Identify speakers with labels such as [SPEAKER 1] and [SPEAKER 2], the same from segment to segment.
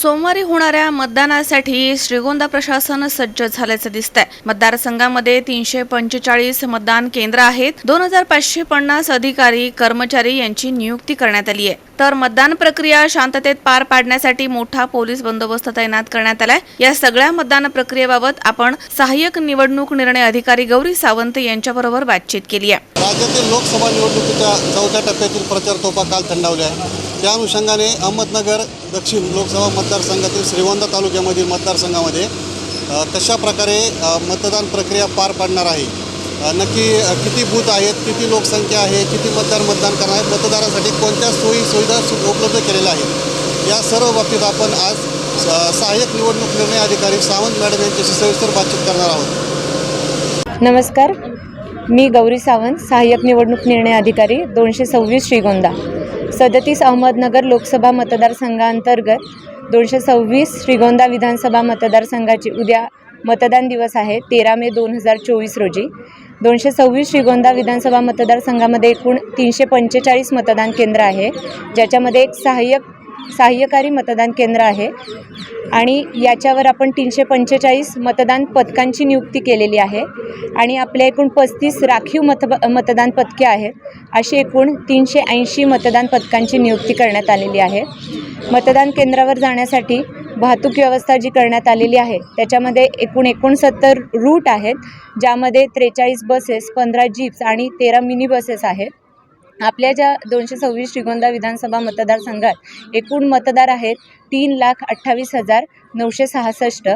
[SPEAKER 1] सोमवारी होणाऱ्या मतदानासाठी श्रीगोंदा प्रशासन सज्ज झाल्याचं दिसतंय. मतदारसंघामध्ये तीनशे पंचेचाळीस मतदान केंद्र आहेत. दोन हजार पाचशे पन्नास अधिकारी कर्मचारी यांची नियुक्ती करण्यात आली आहे. तर मतदान प्रक्रिया शांततेत पार पाडण्यासाठी मोठा पोलीस बंदोबस्त तैनात करण्यात आलाय. या सगळ्या मतदान प्रक्रियेबाबत आपण सहाय्यक निवडणूक निर्णय अधिकारी गौरी सावंत यांच्याबरोबर बातचीत केली आहे.
[SPEAKER 2] राज्यातील लोकसभा निवडणुकीच्या चौथ्या टप्प्यातील प्रचार तोफा काल थंडावल्या आहे. त्या अनुषंगाने अहमदनगर दक्षिण लोकसभा मतदारसंघातील श्रीगोंदा तालुक्यामधील मतदारसंघामध्ये कशा प्रकारे मतदान प्रक्रिया पार पाडणार आहे? नक्की किती बूथ आहेत किती लोकसंख्या आहे किती मतदार मतदान करणार आहेत मतदारासाठी कोणत्या सोयी सुविधा उपलब्ध केलेल्या आहेत? या सर्व बाबतीत आपण आज स- सहाय्यक निवडणूक निर्णय अधिकारी सावंत मॅडम यांच्याशी सविस्तर बातचीत करणार आहोत.
[SPEAKER 3] नमस्कार. मी गौरी सावंत सहाय्यक निवडणूक निर्णय अधिकारी दोनशे सव्वीस श्रीगोंदा. सदतीस अहमदनगर लोकसभा मतदारसंघांतर्गत दोनशे सव्वीस श्रीगोंदा विधानसभा मतदारसंघाची उद्या मतदान दिवस आहे तेरा मे दोन हजार चोवीस रोजी. दोनशे सव्वीस श्रीगोंदा विधानसभा मतदारसंघामध्ये एकूण तीनशे पंचेचाळीस मतदान केंद्र आहे ज्याच्यामध्ये एक सहाय्यक सहाय्यकारी मतदान केंद्र आहे आणि याच्यावर आपण तीनशे पंचेचाळीस मतदान पथकांची नियुक्ती केलेली आहे आणि आपल्या एकूण पस्तीस राखीव मत मतदान पथके आहेत अशी एकूण तीनशे ऐंशी मतदान पथकांची नियुक्ती करण्यात आलेली आहे. मतदान केंद्रावर जाण्यासाठी वाहतूक व्यवस्था जी करण्यात आलेली आहे त्याच्यामध्ये एकूण एकोणसत्तर रूट आहेत ज्यामध्ये त्रेचाळीस बसेस पंधरा जीप्स आणि तेरा मिनी बसेस आहेत. आपल्या ज्या दोनशे सव्वीस श्रीगोंदा विधानसभा मतदारसंघात एकूण मतदार आहेत तीन लाख अठ्ठावीस हजार नऊशे सहासष्ट.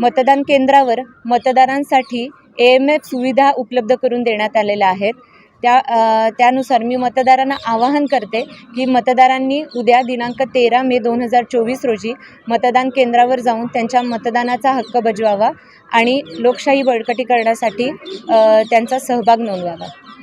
[SPEAKER 3] मतदान केंद्रावर मतदारांसाठी ए एम एफ सुविधा उपलब्ध करून देण्यात आलेल्या आहेत. त्या त्यानुसार मी मतदारांना आवाहन करते की मतदारांनी उद्या दिनांक तेरा मे दोन हजार चोवीस रोजी मतदान केंद्रावर जाऊन त्यांच्या मतदानाचा हक्क बजवावा आणि लोकशाही बळकटी करण्यासाठी त्यांचा सहभाग नोंदवावा.